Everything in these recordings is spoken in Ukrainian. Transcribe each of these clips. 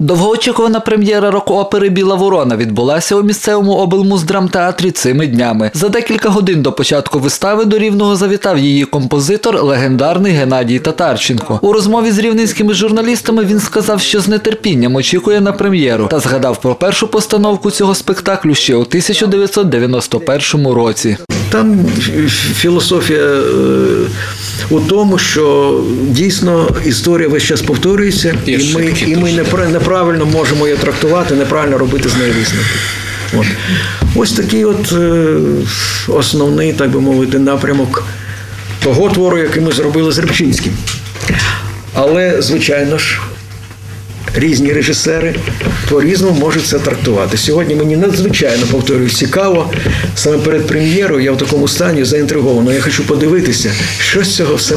Довгоочікувана прем'єра рок-опери Біла Ворона відбулася у місцевому облмуздрамтеатрі цими днями. За декілька годин до початку вистави до рівного завітав її композитор, легендарний Геннадій Татарченко. У розмові з рівненськими журналістами він сказав, що з нетерпінням очікує на прем'єру та згадав про першу постановку цього спектаклю ще у 1991 році. Там філософія е, у тому, що дійсно історія весь час повторюється, І і ми, і ми теж. Неправильно можемо її трактувати, неправильно робити з нею висновки. От. Ось такий от е, основний, так би мовити, напрямок того твору, який ми зробили з Рибчинським. Але, звичайно ж, різні режисери по-різному можуть це трактувати. Сьогодні мені надзвичайно повторюю, цікаво. Саме перед прем'єрою я в такому стані заінтриговано. Я хочу подивитися, що з цього все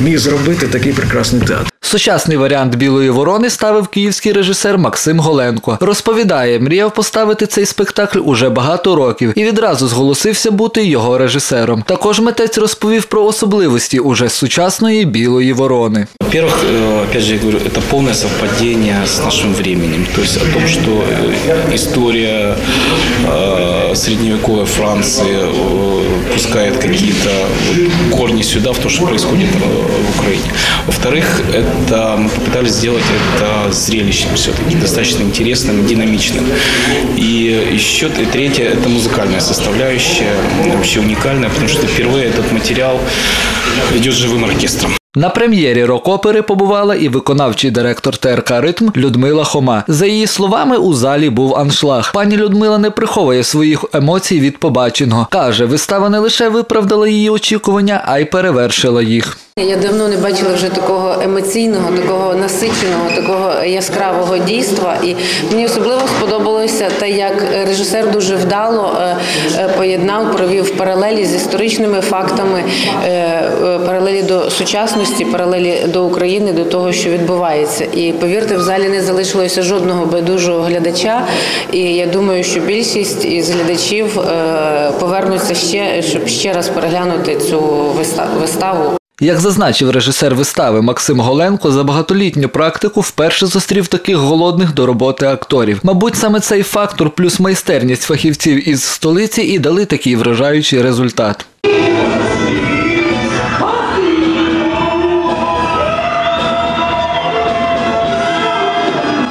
міг зробити такий прекрасний театр. Сучасний варіант білої ворони ставив київський режисер Максим Голенко. Розповідає, мріяв поставити цей спектакль уже багато років і відразу зголосився бути його режисером. Також митець розповів про особливості уже сучасної білої ворони. Во-первых, э, опять же, я говорю, это полное совпадение с нашим временем. То есть о том, что э, история э, средневековой Франции э, пускает какие-то вот корни сюда, в то, что происходит э, в Украине. Во-вторых, это мы попытались сделать это зрелищем все-таки, достаточно интересным, динамичным. И еще т- третье, это музыкальная составляющая, вообще уникальная, потому что впервые этот материал идет живым оркестром. На прем'єрі рок-опери побувала і виконавчий директор ТРК Ритм Людмила Хома. За її словами, у залі був аншлаг. Пані Людмила не приховує своїх емоцій від побаченого. Каже, вистава не лише виправдала її очікування, а й перевершила їх. Я давно не бачила вже такого емоційного, такого насиченого, такого яскравого дійства. І мені особливо сподобалося те, як режисер дуже вдало е, е, поєднав, провів паралелі з історичними фактами, е, паралелі до сучасності, паралелі до України, до того, що відбувається. І повірте, в залі не залишилося жодного байдужого глядача. І я думаю, що більшість із глядачів повернуться ще, щоб ще раз переглянути цю виста- виставу. Як зазначив режисер вистави Максим Голенко, за багатолітню практику вперше зустрів таких голодних до роботи акторів. Мабуть, саме цей фактор плюс майстерність фахівців із столиці і дали такий вражаючий результат.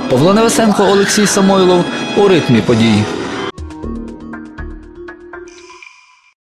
Павло Невесенко, Олексій Самойлов у ритмі подій.